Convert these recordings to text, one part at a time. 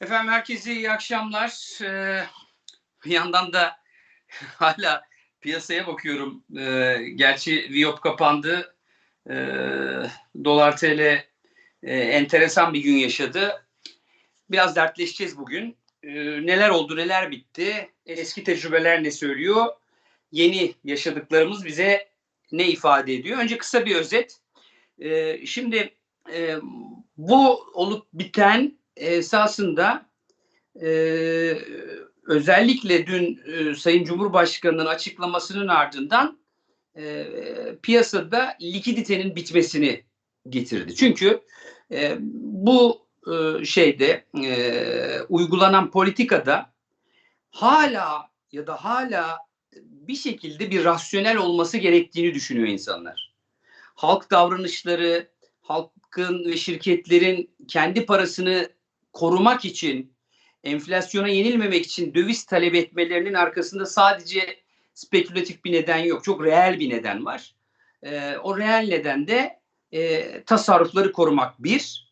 Efendim herkese iyi akşamlar. Ee, bir yandan da hala piyasaya bakıyorum. Ee, gerçi Viyop kapandı. Ee, Dolar TL e, enteresan bir gün yaşadı. Biraz dertleşeceğiz bugün. Ee, neler oldu, neler bitti? Eski tecrübeler ne söylüyor? Yeni yaşadıklarımız bize ne ifade ediyor? Önce kısa bir özet. Ee, şimdi e, bu olup biten esasında e, özellikle dün e, Sayın Cumhurbaşkanı'nın açıklamasının ardından e, piyasada likiditenin bitmesini getirdi. Çünkü e, bu e, şeyde e, uygulanan politikada hala ya da hala bir şekilde bir rasyonel olması gerektiğini düşünüyor insanlar. Halk davranışları, halkın ve şirketlerin kendi parasını korumak için, enflasyona yenilmemek için döviz talep etmelerinin arkasında sadece spekülatif bir neden yok. Çok reel bir neden var. E, o reel neden de e, tasarrufları korumak bir.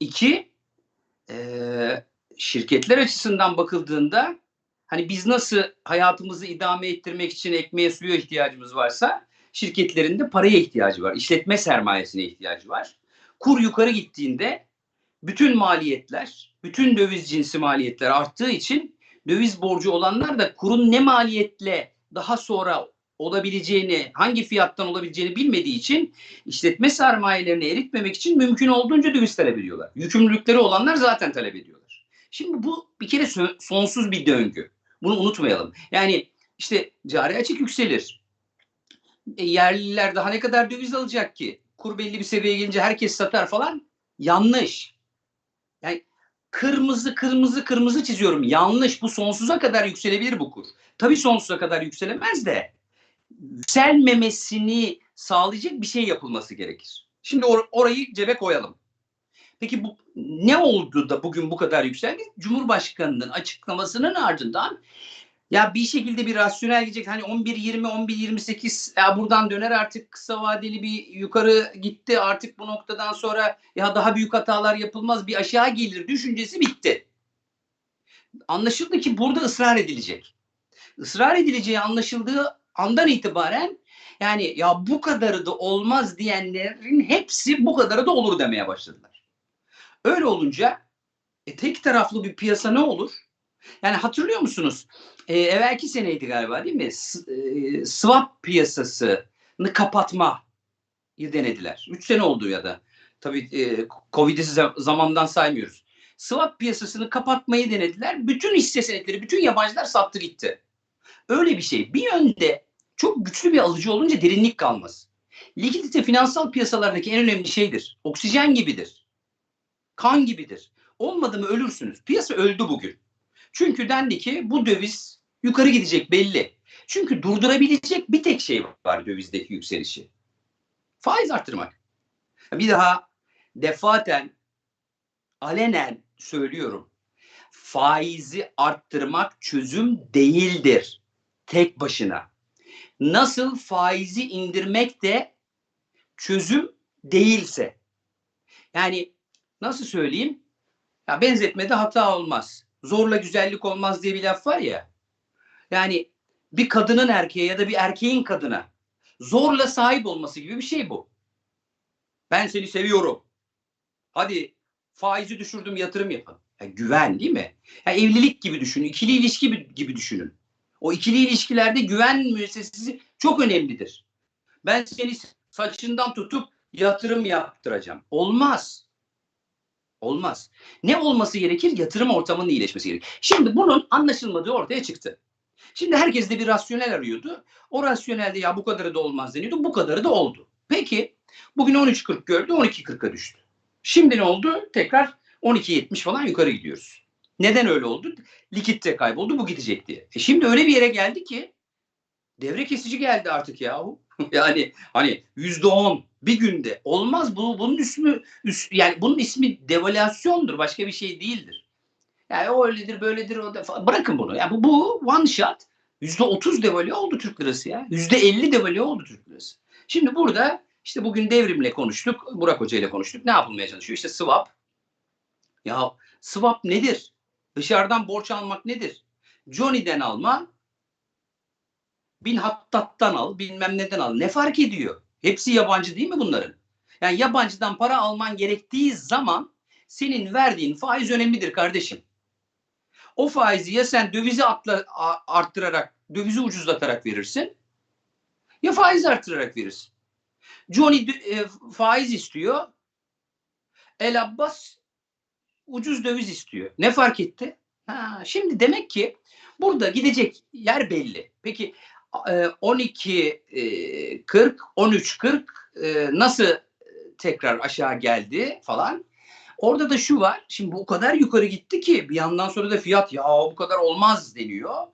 iki e, şirketler açısından bakıldığında hani biz nasıl hayatımızı idame ettirmek için ekmeğe suya ihtiyacımız varsa şirketlerin de paraya ihtiyacı var. İşletme sermayesine ihtiyacı var. Kur yukarı gittiğinde bütün maliyetler, bütün döviz cinsi maliyetler arttığı için döviz borcu olanlar da kurun ne maliyetle daha sonra olabileceğini, hangi fiyattan olabileceğini bilmediği için işletme sermayelerini eritmemek için mümkün olduğunca döviz talep ediyorlar. Yükümlülükleri olanlar zaten talep ediyorlar. Şimdi bu bir kere sonsuz bir döngü. Bunu unutmayalım. Yani işte cari açık yükselir. E, yerliler daha ne kadar döviz alacak ki? Kur belli bir seviyeye gelince herkes satar falan. Yanlış. Yani kırmızı kırmızı kırmızı çiziyorum. Yanlış. Bu sonsuza kadar yükselebilir bu kur. Tabii sonsuza kadar yükselemez de yükselmemesini sağlayacak bir şey yapılması gerekir. Şimdi or- orayı cebe koyalım. Peki bu ne oldu da bugün bu kadar yükseldi? Cumhurbaşkanının açıklamasının ardından ya bir şekilde bir rasyonel gidecek hani 11-20 11-28 ya buradan döner artık kısa vadeli bir yukarı gitti artık bu noktadan sonra ya daha büyük hatalar yapılmaz bir aşağı gelir düşüncesi bitti. Anlaşıldı ki burada ısrar edilecek. Israr edileceği anlaşıldığı andan itibaren yani ya bu kadarı da olmaz diyenlerin hepsi bu kadarı da olur demeye başladılar. Öyle olunca e, tek taraflı bir piyasa ne olur? Yani hatırlıyor musunuz? E, evvelki seneydi galiba değil mi? S, e, swap piyasasını kapatma denediler. Üç sene oldu ya da. Tabii e, Covid'i zamandan saymıyoruz. Swap piyasasını kapatmayı denediler. Bütün hisse senetleri, bütün yabancılar sattı gitti. Öyle bir şey. Bir yönde çok güçlü bir alıcı olunca derinlik kalmaz. Likidite finansal piyasalardaki en önemli şeydir. Oksijen gibidir. Kan gibidir. Olmadı mı ölürsünüz. Piyasa öldü bugün. Çünkü dendi ki bu döviz yukarı gidecek belli. Çünkü durdurabilecek bir tek şey var dövizdeki yükselişi. Faiz arttırmak. Bir daha defaten alenen söylüyorum. Faizi arttırmak çözüm değildir tek başına. Nasıl faizi indirmek de çözüm değilse. Yani nasıl söyleyeyim? Ya benzetmede hata olmaz zorla güzellik olmaz diye bir laf var ya. Yani bir kadının erkeğe ya da bir erkeğin kadına zorla sahip olması gibi bir şey bu. Ben seni seviyorum. Hadi faizi düşürdüm yatırım yapın. Yani güven değil mi? Yani evlilik gibi düşünün. ikili ilişki gibi düşünün. O ikili ilişkilerde güven müessesesi çok önemlidir. Ben seni saçından tutup yatırım yaptıracağım. Olmaz. Olmaz. Ne olması gerekir? Yatırım ortamının iyileşmesi gerekir. Şimdi bunun anlaşılmadığı ortaya çıktı. Şimdi herkes de bir rasyonel arıyordu. O rasyonelde ya bu kadarı da olmaz deniyordu. Bu kadarı da oldu. Peki bugün 13.40 gördü 12.40'a düştü. Şimdi ne oldu? Tekrar 12.70 falan yukarı gidiyoruz. Neden öyle oldu? Likitte kayboldu bu gidecek diye. E şimdi öyle bir yere geldi ki devre kesici geldi artık yahu. yani hani yüzde on bir günde olmaz bu bunun ismi yani bunun ismi devalüasyondur başka bir şey değildir. Yani o öyledir böyledir o da bırakın bunu. Yani bu, bu one shot yüzde otuz devalü oldu Türk lirası ya. Yüzde elli devalü oldu Türk lirası. Şimdi burada işte bugün devrimle konuştuk. Burak Hoca ile konuştuk. Ne yapılmaya çalışıyor? İşte swap. Ya swap nedir? Dışarıdan borç almak nedir? Johnny'den alma, bin hattattan al, bilmem neden al. Ne fark ediyor? Hepsi yabancı değil mi bunların? Yani yabancıdan para alman gerektiği zaman senin verdiğin faiz önemlidir kardeşim. O faizi ya sen dövizi atla, arttırarak, dövizi ucuzlatarak verirsin ya faiz arttırarak verirsin. Johnny e, faiz istiyor. El Abbas ucuz döviz istiyor. Ne fark etti? Ha, şimdi demek ki burada gidecek yer belli. Peki 12 40 13 40 nasıl tekrar aşağı geldi falan. Orada da şu var. Şimdi bu kadar yukarı gitti ki bir yandan sonra da fiyat ya bu kadar olmaz deniyor.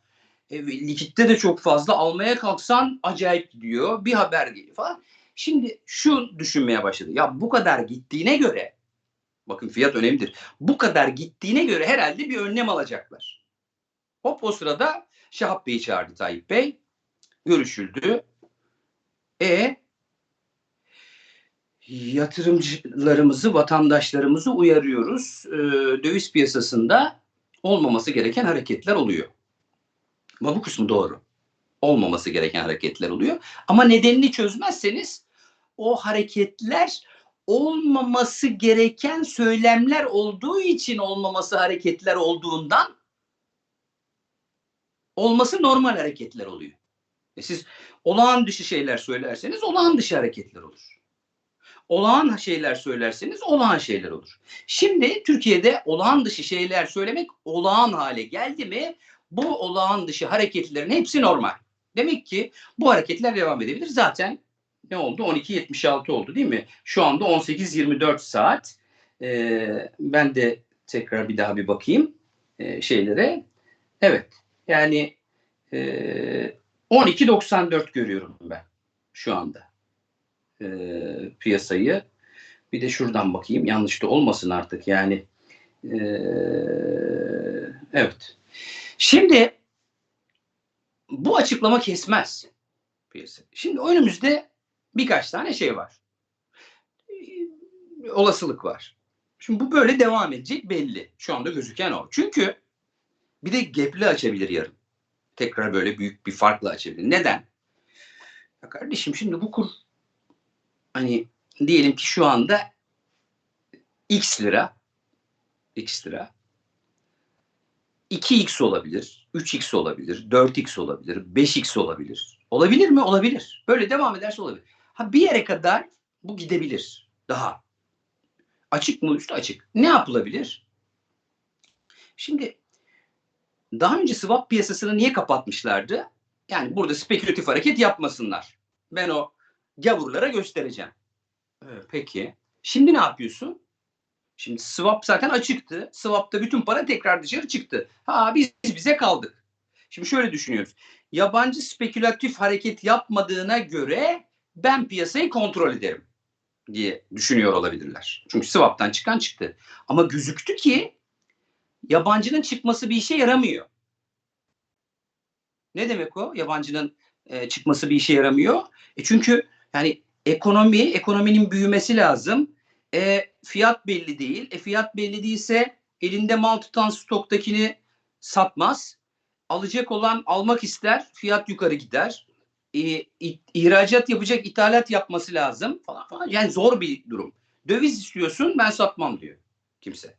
E, likitte de çok fazla almaya kalksan acayip gidiyor. Bir haber geliyor falan. Şimdi şu düşünmeye başladı. Ya bu kadar gittiğine göre bakın fiyat önemlidir. Bu kadar gittiğine göre herhalde bir önlem alacaklar. Hop o sırada Şahap Bey'i çağırdı Tayyip Bey. Görüşüldü. E yatırımcılarımızı, vatandaşlarımızı uyarıyoruz. E, döviz piyasasında olmaması gereken hareketler oluyor. Ama bu kısmı doğru. Olmaması gereken hareketler oluyor. Ama nedenini çözmezseniz o hareketler olmaması gereken söylemler olduğu için olmaması hareketler olduğundan olması normal hareketler oluyor. E siz olağan dışı şeyler söylerseniz olağan dışı hareketler olur. Olağan şeyler söylerseniz olağan şeyler olur. Şimdi Türkiye'de olağan dışı şeyler söylemek olağan hale geldi mi bu olağan dışı hareketlerin hepsi normal. Demek ki bu hareketler devam edebilir. Zaten ne oldu? 12.76 oldu değil mi? Şu anda 18.24 saat. Ee, ben de tekrar bir daha bir bakayım e, şeylere. Evet. Yani e, 12.94 görüyorum ben şu anda e, piyasayı. Bir de şuradan bakayım. Yanlış da olmasın artık yani. E, evet. Şimdi bu açıklama kesmez piyasa. Şimdi önümüzde birkaç tane şey var. Olasılık var. Şimdi bu böyle devam edecek belli. Şu anda gözüken o. Çünkü bir de gepli açabilir yarın. Tekrar böyle büyük bir farkla açabilir. Neden? Ya kardeşim şimdi bu kur hani diyelim ki şu anda x lira x lira 2x olabilir, 3x olabilir, 4x olabilir, 5x olabilir. Olabilir mi? Olabilir. Böyle devam ederse olabilir. Ha bir yere kadar bu gidebilir. Daha. Açık mı? Üstü açık. Ne yapılabilir? Şimdi daha önce swap piyasasını niye kapatmışlardı? Yani burada spekülatif hareket yapmasınlar. Ben o gavurlara göstereceğim. peki. Şimdi ne yapıyorsun? Şimdi swap zaten açıktı. Swap'ta bütün para tekrar dışarı çıktı. Ha biz bize kaldık. Şimdi şöyle düşünüyoruz. Yabancı spekülatif hareket yapmadığına göre ben piyasayı kontrol ederim diye düşünüyor olabilirler. Çünkü swap'tan çıkan çıktı. Ama gözüktü ki yabancının çıkması bir işe yaramıyor. Ne demek o? Yabancının e, çıkması bir işe yaramıyor. E çünkü yani ekonomi, ekonominin büyümesi lazım. E, fiyat belli değil. E, fiyat belli değilse elinde mal tutan stoktakini satmaz. Alacak olan almak ister, fiyat yukarı gider. E, ihracat yapacak, ithalat yapması lazım falan falan. Yani zor bir durum. Döviz istiyorsun, ben satmam diyor kimse.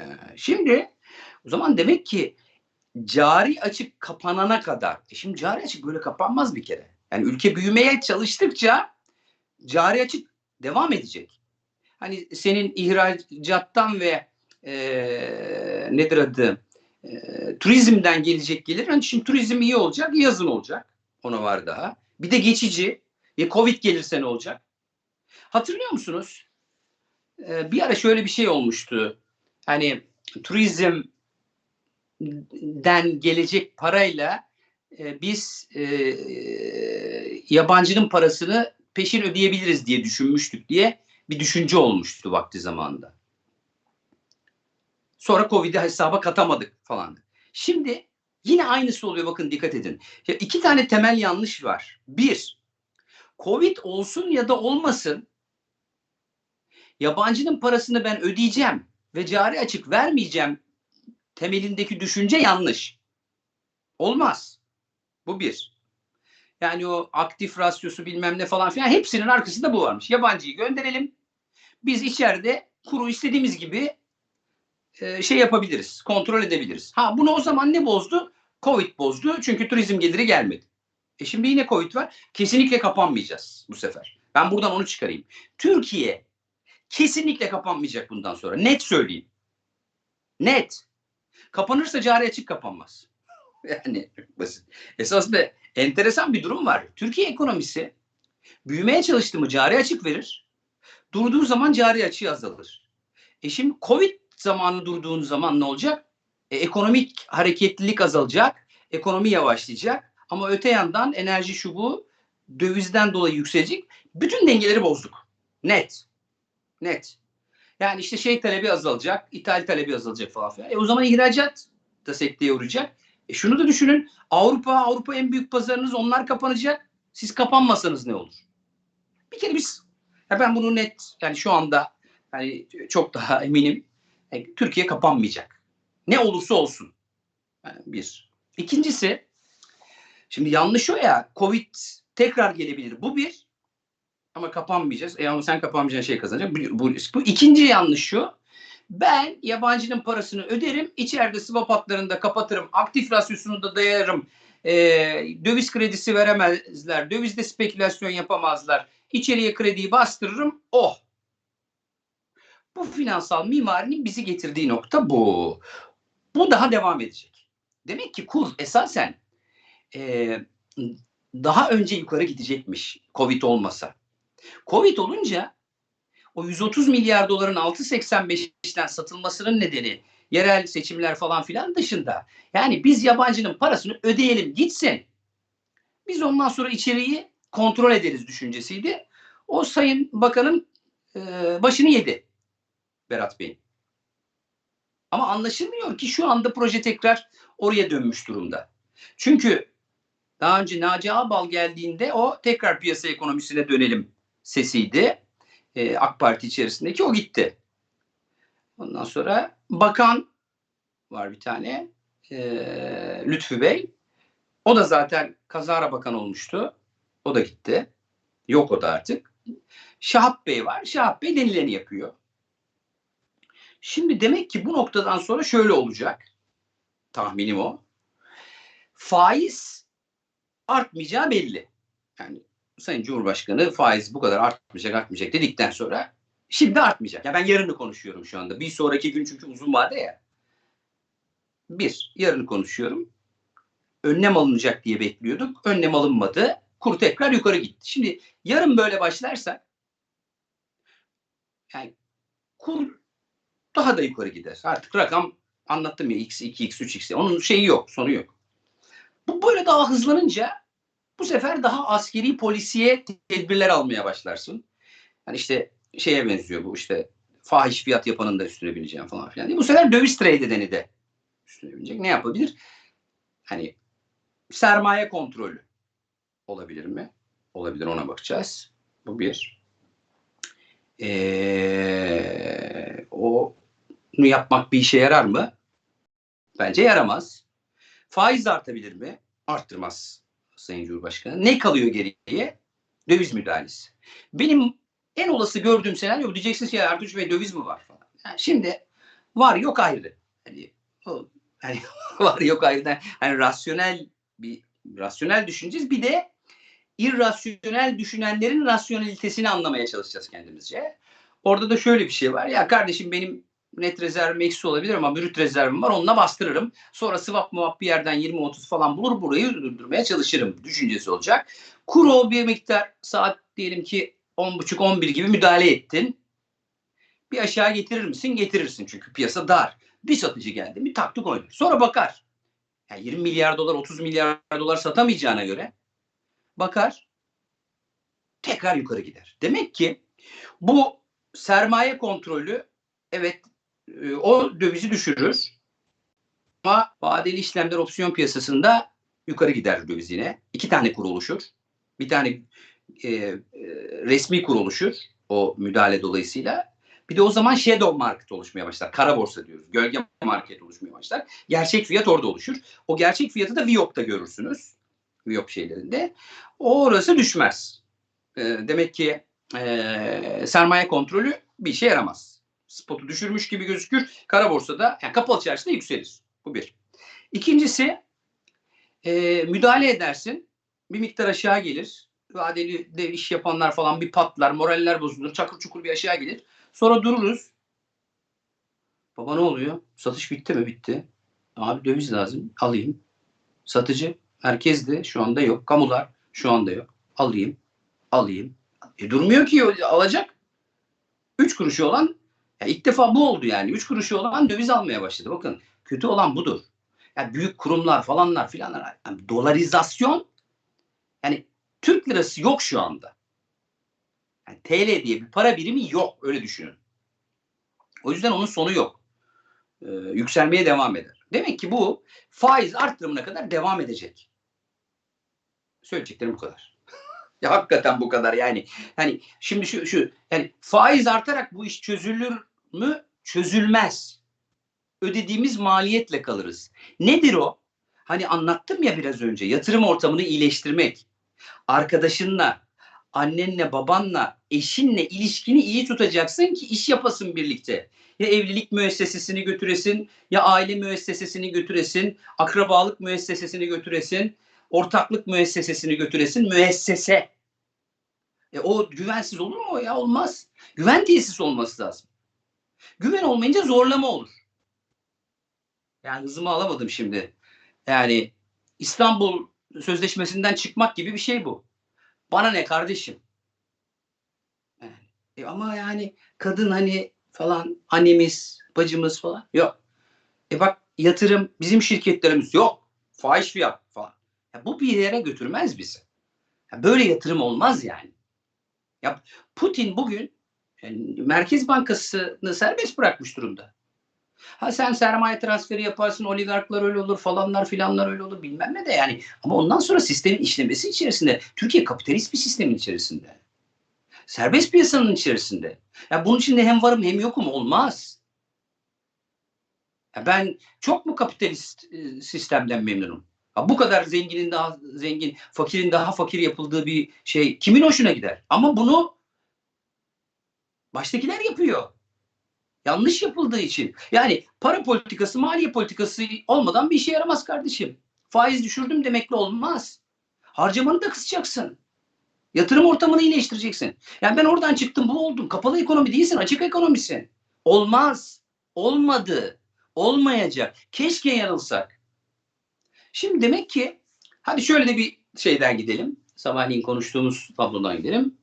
E, şimdi o zaman demek ki cari açık kapanana kadar, e şimdi cari açık böyle kapanmaz bir kere. Yani ülke büyümeye çalıştıkça cari açık devam edecek. Hani senin ihracattan ve e, nedir adı e, turizmden gelecek gelir. Hani şimdi turizm iyi olacak, yazın olacak. Ona var daha. Bir de geçici. Ya Covid gelirse ne olacak? Hatırlıyor musunuz? Ee, bir ara şöyle bir şey olmuştu. Hani turizmden gelecek parayla e, biz e, yabancının parasını peşin ödeyebiliriz diye düşünmüştük diye bir düşünce olmuştu vakti zamanında. Sonra Covid'i hesaba katamadık falan. Şimdi yine aynısı oluyor bakın dikkat edin. Ya iki tane temel yanlış var. Bir, Covid olsun ya da olmasın yabancının parasını ben ödeyeceğim ve cari açık vermeyeceğim temelindeki düşünce yanlış. Olmaz. Bu bir. Yani o aktif rasyosu bilmem ne falan filan hepsinin arkasında bu varmış. Yabancıyı gönderelim. Biz içeride kuru istediğimiz gibi e, şey yapabiliriz. Kontrol edebiliriz. Ha bunu o zaman ne bozdu? Covid bozdu. Çünkü turizm geliri gelmedi. E şimdi yine Covid var. Kesinlikle kapanmayacağız bu sefer. Ben buradan onu çıkarayım. Türkiye kesinlikle kapanmayacak bundan sonra. Net söyleyeyim. Net. Kapanırsa cari açık kapanmaz. Yani basit. Esasında enteresan bir durum var. Türkiye ekonomisi büyümeye çalıştı mı cari açık verir. Durduğu zaman cari açığı azalır. E şimdi Covid zamanı durduğun zaman ne olacak? E, ekonomik hareketlilik azalacak. Ekonomi yavaşlayacak. Ama öte yandan enerji şu bu dövizden dolayı yükselecek. Bütün dengeleri bozduk. Net. Net. Yani işte şey talebi azalacak, ithal talebi azalacak falan filan. E o zaman ihracat da sekteye uğrayacak. E şunu da düşünün. Avrupa, Avrupa en büyük pazarınız onlar kapanacak. Siz kapanmasanız ne olur? Bir kere biz ya ben bunu net yani şu anda yani çok daha eminim. Yani E, Türkiye kapanmayacak. Ne olursa olsun. Yani bir. İkincisi şimdi yanlış o ya Covid tekrar gelebilir. Bu bir. Ama kapanmayacağız. E ama sen kapanmayacağın şey kazanacak. Bu, bu, bu ikinci yanlış şu. Ben yabancının parasını öderim. içeride swap hatlarında kapatırım. Aktif rasyosunu da dayarım. E, döviz kredisi veremezler. Dövizde spekülasyon yapamazlar. İçeriye krediyi bastırırım. Oh. Bu finansal mimarinin bizi getirdiği nokta bu. Bu daha devam edecek. Demek ki kur esasen e, daha önce yukarı gidecekmiş Covid olmasa. Covid olunca o 130 milyar doların 6.85'ten satılmasının nedeni yerel seçimler falan filan dışında. Yani biz yabancının parasını ödeyelim gitsin. Biz ondan sonra içeriği kontrol ederiz düşüncesiydi. O sayın bakanın e, başını yedi Berat Bey'in. Ama anlaşılmıyor ki şu anda proje tekrar oraya dönmüş durumda. Çünkü daha önce Naci Ağbal geldiğinde o tekrar piyasa ekonomisine dönelim sesiydi. Ee, AK Parti içerisindeki o gitti. Ondan sonra bakan var bir tane ee, Lütfü Bey. O da zaten kazara bakan olmuştu. O da gitti. Yok o da artık. Şahap Bey var. Şahap Bey denileni yapıyor. Şimdi demek ki bu noktadan sonra şöyle olacak. Tahminim o. Faiz artmayacağı belli. Yani Sayın Cumhurbaşkanı faiz bu kadar artmayacak artmayacak dedikten sonra şimdi artmayacak. Ya ben yarını konuşuyorum şu anda. Bir sonraki gün çünkü uzun vade ya. Bir, yarını konuşuyorum. Önlem alınacak diye bekliyorduk. Önlem alınmadı. Kur tekrar yukarı gitti. Şimdi yarın böyle başlarsak yani kur daha da yukarı gider. Artık rakam anlattım ya x, 2x, 3x. Onun şeyi yok, sonu yok. Bu böyle daha hızlanınca bu sefer daha askeri polisiye tedbirler almaya başlarsın. Yani işte şeye benziyor bu işte fahiş fiyat yapanın da üstüne bineceğim falan filan. Bu sefer döviz trade edeni de üstüne binecek. Ne yapabilir? Hani sermaye kontrolü olabilir mi? Olabilir ona bakacağız. Bu bir. Ee, o bunu yapmak bir işe yarar mı? Bence yaramaz. Faiz artabilir mi? Arttırmaz Sayın Cumhurbaşkanı. Ne kalıyor geriye? Döviz müdahalesi. Benim en olası gördüğüm senaryo diyeceksiniz ki Ertuğrul Bey döviz mi var falan. Yani şimdi var yok ayrı. Hani, o, hani var yok ayrı. Hani rasyonel bir rasyonel düşüneceğiz. Bir de irrasyonel düşünenlerin rasyonelitesini anlamaya çalışacağız kendimizce. Orada da şöyle bir şey var. Ya kardeşim benim net rezervim eksi olabilir ama brüt rezervim var. Onunla bastırırım. Sonra swap muhap bir yerden 20-30 falan bulur burayı durdurmaya çalışırım düşüncesi olacak. Kuru bir miktar saat diyelim ki 10.30-11 gibi müdahale ettin. Bir aşağı getirir misin? Getirirsin çünkü piyasa dar. Bir satıcı geldi mi taktık oynar. Sonra bakar. Yani 20 milyar dolar 30 milyar dolar satamayacağına göre bakar tekrar yukarı gider. Demek ki bu sermaye kontrolü evet e, o dövizi düşürür. Ama vadeli işlemler opsiyon piyasasında yukarı gider döviz yine. İki tane kur oluşur. Bir tane e, e, resmi kur oluşur o müdahale dolayısıyla. Bir Bir de o zaman shadow market oluşmaya başlar. Kara borsa diyoruz. Gölge market oluşmaya başlar. Gerçek fiyat orada oluşur. O gerçek fiyatı da Viyop'ta görürsünüz. Viyop şeylerinde. O orası düşmez. E, demek ki e, sermaye kontrolü bir işe yaramaz. Spotu düşürmüş gibi gözükür. Kara borsada yani kapalı çarşıda yükselir. Bu bir. İkincisi e, müdahale edersin. Bir miktar aşağı gelir. Vadeli de iş yapanlar falan bir patlar. Moraller bozulur. Çakır çukur bir aşağı gelir. Sonra dururuz. Baba ne oluyor? Satış bitti mi? Bitti. Abi döviz lazım. Alayım. Satıcı herkes şu anda yok. Kamular şu anda yok. Alayım. Alayım. E, durmuyor ki alacak. Üç kuruşu olan ya ilk defa bu oldu yani. Üç kuruşu olan döviz almaya başladı. Bakın kötü olan budur. Yani büyük kurumlar falanlar filanlar. Yani dolarizasyon yani Türk lirası yok şu anda. Yani TL diye bir para birimi yok. Öyle düşünün. O yüzden onun sonu yok. Ee, yükselmeye devam eder. Demek ki bu faiz arttırımına kadar devam edecek. Söyleyeceklerim bu kadar. ya hakikaten bu kadar yani. Hani şimdi şu şu yani faiz artarak bu iş çözülür mü? Çözülmez. Ödediğimiz maliyetle kalırız. Nedir o? Hani anlattım ya biraz önce yatırım ortamını iyileştirmek. Arkadaşınla, annenle, babanla, eşinle ilişkini iyi tutacaksın ki iş yapasın birlikte. Ya evlilik müessesesini götüresin, ya aile müessesesini götüresin, akrabalık müessesesini götüresin, ortaklık müessesesini götüresin, müessese. E o güvensiz olur mu ya? Olmaz. Güven tesis olması lazım. Güven olmayınca zorlama olur. Yani hızımı alamadım şimdi. Yani İstanbul Sözleşmesi'nden çıkmak gibi bir şey bu. Bana ne kardeşim? E ama yani kadın hani falan annemiz, bacımız falan yok. E bak yatırım bizim şirketlerimiz yok. Fahiş fiyat falan. Ya bu bir yere götürmez bizi. Ya böyle yatırım olmaz yani. Ya Putin bugün yani Merkez Bankası'nı serbest bırakmış durumda. Ha sen sermaye transferi yaparsın, oligarklar öyle olur, falanlar filanlar öyle olur bilmem ne de yani. Ama ondan sonra sistemin işlemesi içerisinde, Türkiye kapitalist bir sistemin içerisinde. Serbest piyasanın içerisinde. Ya bunun içinde hem varım hem yokum olmaz. Ya ben çok mu kapitalist e, sistemden memnunum? Ha bu kadar zenginin daha zengin, fakirin daha fakir yapıldığı bir şey kimin hoşuna gider? Ama bunu baştakiler yapıyor. Yanlış yapıldığı için. Yani para politikası, maliye politikası olmadan bir işe yaramaz kardeşim. Faiz düşürdüm demekle olmaz. Harcamanı da kısacaksın. Yatırım ortamını iyileştireceksin. Yani ben oradan çıktım bu oldum. Kapalı ekonomi değilsin, açık ekonomisin. Olmaz. Olmadı. Olmayacak. Keşke yanılsak. Şimdi demek ki hadi şöyle de bir şeyden gidelim. Sabahleyin konuştuğumuz tablodan gidelim.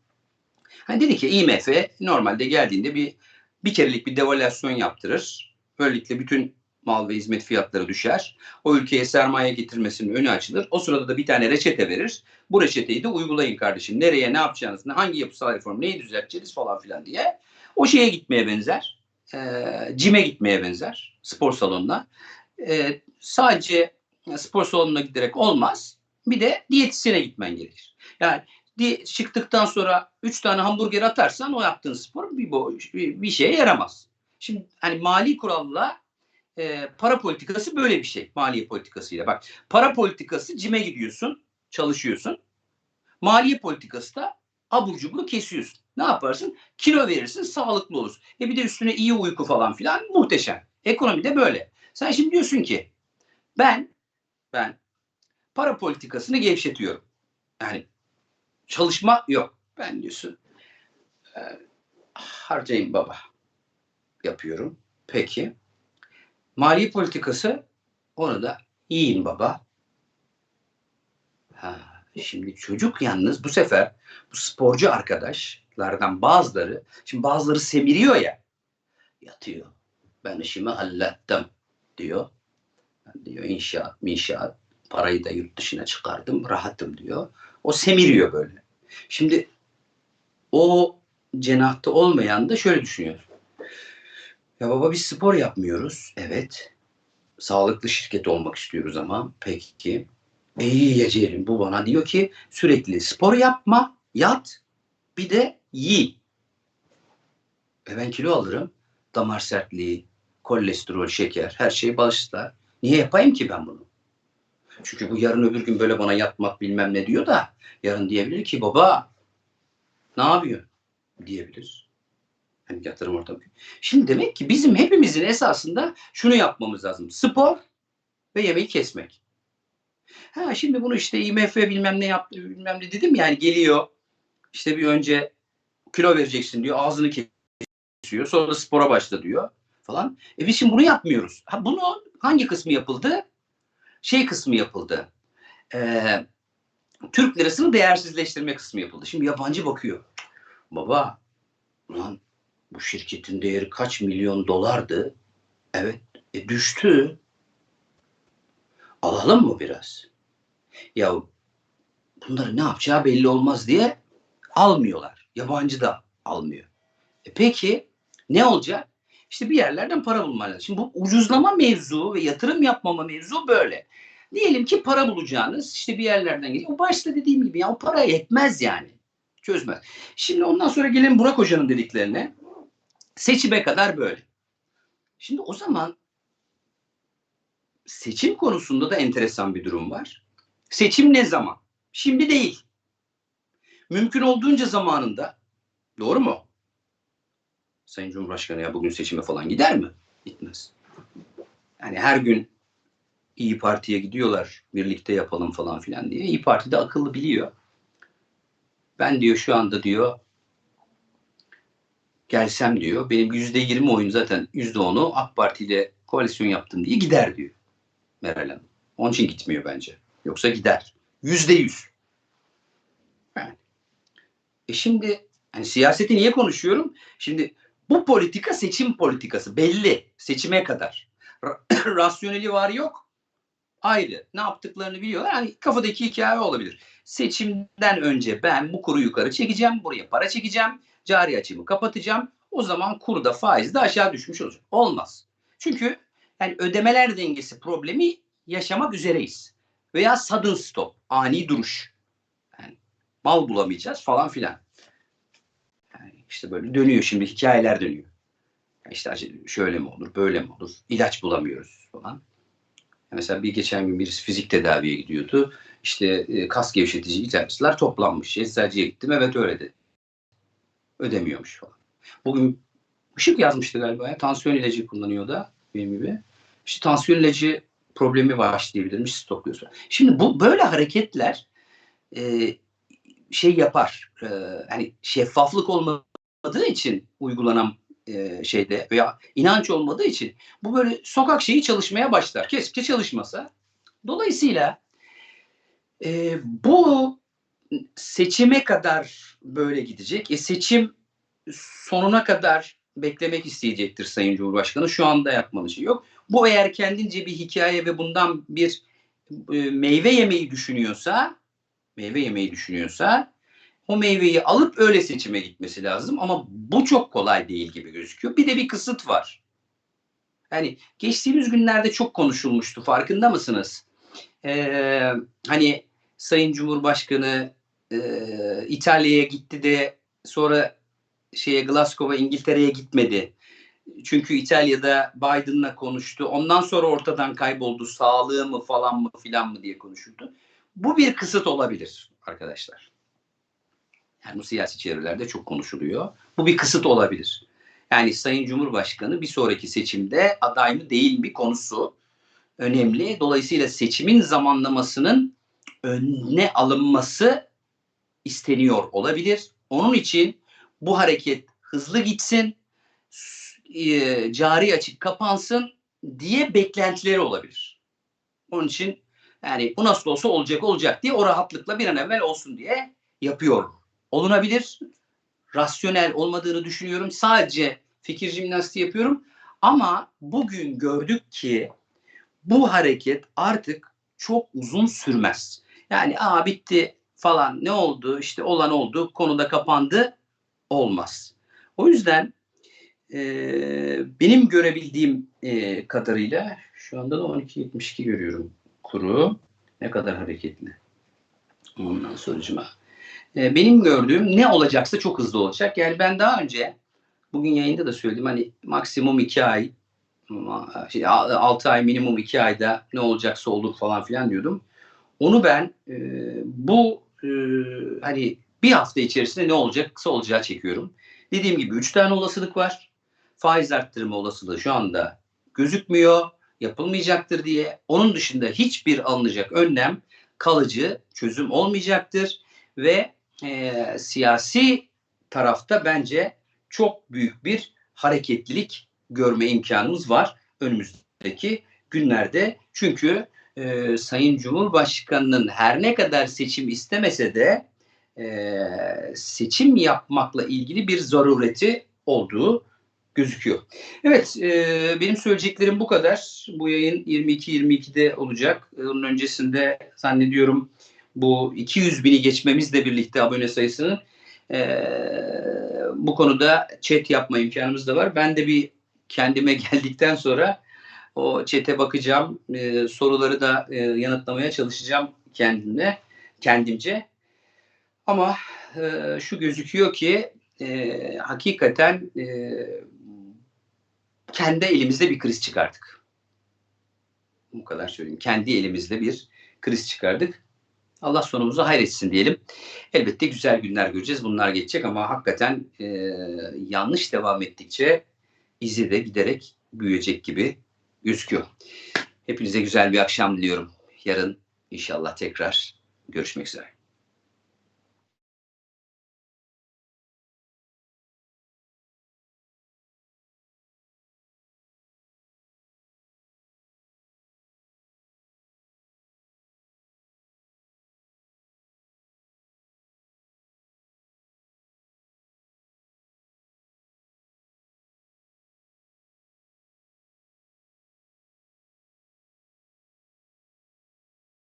Hani dedi ki IMF normalde geldiğinde bir bir kerelik bir devalüasyon yaptırır. Böylelikle bütün mal ve hizmet fiyatları düşer. O ülkeye sermaye getirmesinin önü açılır. O sırada da bir tane reçete verir. Bu reçeteyi de uygulayın kardeşim. Nereye ne yapacağınız, hangi yapısal reform, neyi düzelteceğiz falan filan diye. O şeye gitmeye benzer. E, cime gitmeye benzer. Spor salonuna. E, sadece spor salonuna giderek olmaz. Bir de diyetisyene gitmen gerekir. Yani diye çıktıktan sonra 3 tane hamburger atarsan o yaptığın spor bir, bir, bir şeye yaramaz. Şimdi hani mali kuralla e, para politikası böyle bir şey. Maliye politikasıyla. Bak para politikası cime gidiyorsun, çalışıyorsun. Maliye politikası da abur cubur kesiyorsun. Ne yaparsın? Kilo verirsin, sağlıklı olursun. E bir de üstüne iyi uyku falan filan muhteşem. Ekonomi de böyle. Sen şimdi diyorsun ki ben ben para politikasını gevşetiyorum. Yani çalışma yok. Ben diyorsun e, harcayın baba yapıyorum. Peki. Mali politikası onu da yiyin baba. Ha, şimdi çocuk yalnız bu sefer bu sporcu arkadaşlardan bazıları şimdi bazıları semiriyor ya yatıyor. Ben işimi hallettim diyor. Ben diyor inşaat, inşaat parayı da yurt dışına çıkardım rahatım diyor. O semiriyor böyle. Şimdi o cenahta olmayan da şöyle düşünüyor. Ya baba biz spor yapmıyoruz. Evet. Sağlıklı şirket olmak istiyoruz ama peki. İyi yiyeceğim. Bu bana diyor ki sürekli spor yapma, yat, bir de yi. E ben kilo alırım. Damar sertliği, kolesterol, şeker, her şey başlar. Niye yapayım ki ben bunu? Çünkü bu yarın öbür gün böyle bana yatmak bilmem ne diyor da yarın diyebilir ki baba ne yapıyor diyebilir. Hani yatırım ortamı. Şimdi demek ki bizim hepimizin esasında şunu yapmamız lazım. Spor ve yemeği kesmek. Ha şimdi bunu işte IMF bilmem ne yaptı bilmem ne dedim yani geliyor. İşte bir önce kilo vereceksin diyor. Ağzını kesiyor. Sonra spora başla diyor falan. E biz şimdi bunu yapmıyoruz. Ha bunu hangi kısmı yapıldı? Şey kısmı yapıldı. Ee, Türk lirasını değersizleştirme kısmı yapıldı. Şimdi yabancı bakıyor. Baba lan bu şirketin değeri kaç milyon dolardı? Evet e düştü. Alalım mı biraz? Ya bunları ne yapacağı belli olmaz diye almıyorlar. Yabancı da almıyor. E peki ne olacak? İşte bir yerlerden para bulman lazım. Şimdi bu ucuzlama mevzu ve yatırım yapmama mevzu böyle. Diyelim ki para bulacağınız işte bir yerlerden geliyor. O başta dediğim gibi ya o para yetmez yani. Çözmez. Şimdi ondan sonra gelelim Burak Hoca'nın dediklerine. Seçime kadar böyle. Şimdi o zaman seçim konusunda da enteresan bir durum var. Seçim ne zaman? Şimdi değil. Mümkün olduğunca zamanında. Doğru mu? Sayın Cumhurbaşkanı ya bugün seçime falan gider mi? Gitmez. Yani her gün İyi Parti'ye gidiyorlar birlikte yapalım falan filan diye. İyi Parti de akıllı biliyor. Ben diyor şu anda diyor gelsem diyor benim yüzde yirmi oyun zaten yüzde onu AK Parti ile koalisyon yaptım diye gider diyor Meral Hanım. Onun için gitmiyor bence. Yoksa gider. Yüzde yüz. Yani. E şimdi hani siyaseti niye konuşuyorum? Şimdi bu politika seçim politikası belli. Seçime kadar. Ra- rasyoneli var yok. Ayrı. Ne yaptıklarını biliyorlar. Hani kafadaki hikaye olabilir. Seçimden önce ben bu kuru yukarı çekeceğim. Buraya para çekeceğim. Cari açımı kapatacağım. O zaman kur da faiz de aşağı düşmüş olacak. Olmaz. Çünkü yani ödemeler dengesi problemi yaşamak üzereyiz. Veya sudden stop. Ani duruş. Yani mal bulamayacağız falan filan. İşte böyle dönüyor şimdi hikayeler dönüyor. İşte şöyle mi olur, böyle mi olur? İlaç bulamıyoruz falan. Mesela bir geçen gün birisi fizik tedaviye gidiyordu. İşte e, kas gevşetici ilaçlar toplanmış. Eczacıya gittim. Evet öyle dedi. Ödemiyormuş falan. Bugün Işık yazmıştı galiba ya. Tansiyon ilacı kullanıyor da benim gibi. İşte tansiyon ilacı problemi başlayabilirmiş stokluyorsa. Şimdi bu böyle hareketler e, şey yapar. E, hani şeffaflık olmadığı için uygulanan e, şeyde veya inanç olmadığı için bu böyle sokak şeyi çalışmaya başlar. Keşke çalışmasa. Dolayısıyla e, bu seçime kadar böyle gidecek. E, seçim sonuna kadar beklemek isteyecektir Sayın Cumhurbaşkanı. Şu anda yapmalı şey yok. Bu eğer kendince bir hikaye ve bundan bir e, meyve yemeyi düşünüyorsa, meyve yemeyi düşünüyorsa o meyveyi alıp öyle seçime gitmesi lazım. Ama bu çok kolay değil gibi gözüküyor. Bir de bir kısıt var. Yani geçtiğimiz günlerde çok konuşulmuştu. Farkında mısınız? Ee, hani Sayın Cumhurbaşkanı e, İtalya'ya gitti de sonra şeye Glasgow'a İngiltere'ye gitmedi. Çünkü İtalya'da Biden'la konuştu. Ondan sonra ortadan kayboldu. Sağlığı mı falan mı filan mı diye konuşuldu. Bu bir kısıt olabilir arkadaşlar. Yani bu siyasi çevrelerde çok konuşuluyor. Bu bir kısıt olabilir. Yani Sayın Cumhurbaşkanı bir sonraki seçimde aday mı değil mi konusu önemli. Dolayısıyla seçimin zamanlamasının önüne alınması isteniyor olabilir. Onun için bu hareket hızlı gitsin, e, cari açık kapansın diye beklentileri olabilir. Onun için yani bu nasıl olsa olacak olacak diye o rahatlıkla bir an evvel olsun diye yapıyor. Olunabilir. Rasyonel olmadığını düşünüyorum. Sadece fikir jimnastiği yapıyorum. Ama bugün gördük ki bu hareket artık çok uzun sürmez. Yani aa bitti falan ne oldu işte olan oldu konuda kapandı olmaz. O yüzden e, benim görebildiğim e, kadarıyla şu anda da 12.72 görüyorum kuru. Ne kadar hareketli. Ondan sonucuma. E, benim gördüğüm ne olacaksa çok hızlı olacak. Yani ben daha önce bugün yayında da söyledim hani maksimum iki ay şey, 6 ay minimum 2 ayda ne olacaksa olur falan filan diyordum. Onu ben e, bu e, hani bir hafta içerisinde ne olacaksa olacağı çekiyorum. Dediğim gibi 3 tane olasılık var. Faiz arttırma olasılığı şu anda gözükmüyor, yapılmayacaktır diye. Onun dışında hiçbir alınacak önlem kalıcı çözüm olmayacaktır ve e, siyasi tarafta bence çok büyük bir hareketlilik görme imkanımız var önümüzdeki günlerde. Çünkü e, Sayın Cumhurbaşkanı'nın her ne kadar seçim istemese de e, seçim yapmakla ilgili bir zarureti olduğu gözüküyor. Evet, e, benim söyleyeceklerim bu kadar. Bu yayın 22-22'de olacak. Onun öncesinde zannediyorum bu 200 bini geçmemizle birlikte abone sayısını e, bu konuda chat yapma imkanımız da var. Ben de bir kendime geldikten sonra o çete bakacağım. E, soruları da e, yanıtlamaya çalışacağım kendimle, kendimce. Ama e, şu gözüküyor ki e, hakikaten e, kendi elimizde bir kriz çıkardık. Bu kadar söyleyeyim. Kendi elimizde bir kriz çıkardık. Allah sonumuzu hayretsin diyelim. Elbette güzel günler göreceğiz. Bunlar geçecek ama hakikaten e, yanlış devam ettikçe izi de giderek büyüyecek gibi gözüküyor. Hepinize güzel bir akşam diliyorum. Yarın inşallah tekrar görüşmek üzere.